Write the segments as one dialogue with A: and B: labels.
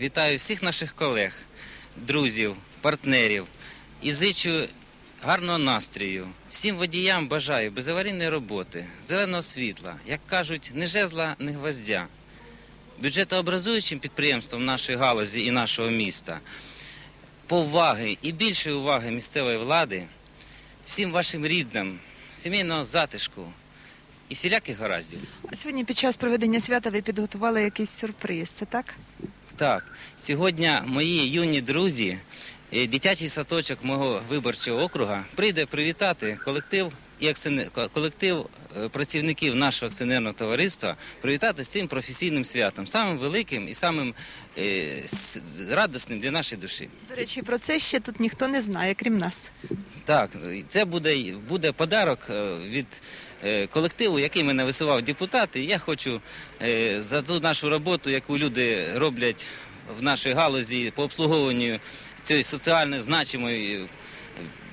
A: Вітаю всіх наших колег, друзів, партнерів і зичу гарного настрою. Всім водіям бажаю безаварійної роботи, зеленого світла, як кажуть, не жезла, не гвоздя. Бюджетообразуючим підприємством нашої галузі і нашого міста поваги і більшої уваги місцевої влади, всім вашим рідним, сімейного затишку і всіляких гараздів.
B: А Сьогодні під час проведення свята ви підготували якийсь сюрприз, це так?
A: Так, сьогодні мої юні друзі, е, дитячий садочок мого виборчого округа прийде привітати колектив і акціонер- колектив е, працівників нашого акціонерного товариства, привітати з цим професійним святом, самим великим і самим е, радісним для нашої душі.
B: До речі, про це ще тут ніхто не знає, крім нас.
A: Так, це буде, буде подарок е, від е, колективу, який мене висував депутат. І я хочу е, за ту нашу роботу, яку люди роблять в нашій галузі по обслуговуванню цієї соціально значимої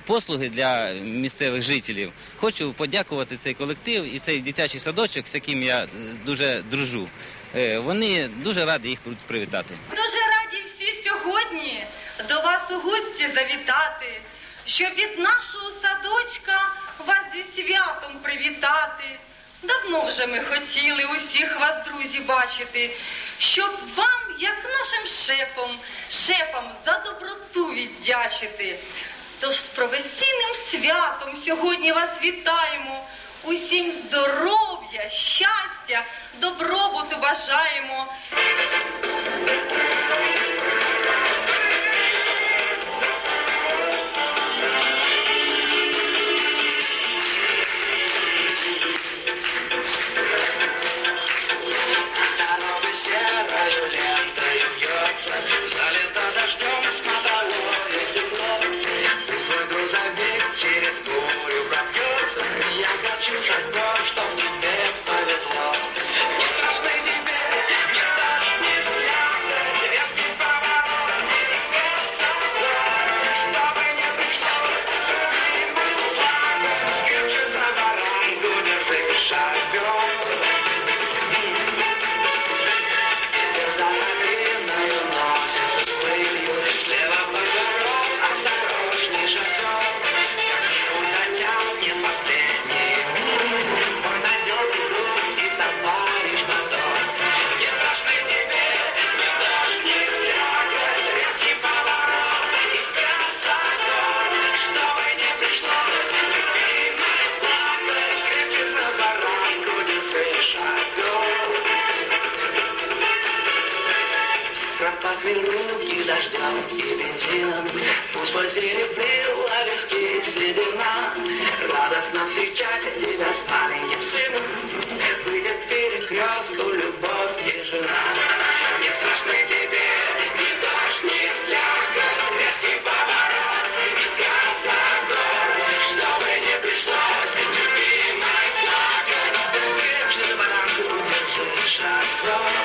A: послуги для місцевих жителів. Хочу подякувати цей колектив і цей дитячий садочок, з яким я е, дуже дружу. Е, Вони дуже раді їх привітати.
C: Дуже раді всі сьогодні до вас у гості завітати, щоб від нашого садочка вас зі святом привітати. Давно вже ми хотіли усіх вас, друзі, бачити, щоб вам, як нашим шефам, шефам за доброту віддячити. Тож з професійним святом сьогодні вас вітаємо. Усім здоров'я, щастя, добробуту бажаємо.
D: подвернут руки дождем и бензином. Пусть посеребрил виски седина, радостно встречать тебя с маленьким сыном. Выйдет перекрестку любовь и жена. Не страшны тебе ни дождь, ни слякоть, резкий поворот, и касса гор, чтобы не пришлось любимой плакать. Крепче за баранку держи шаг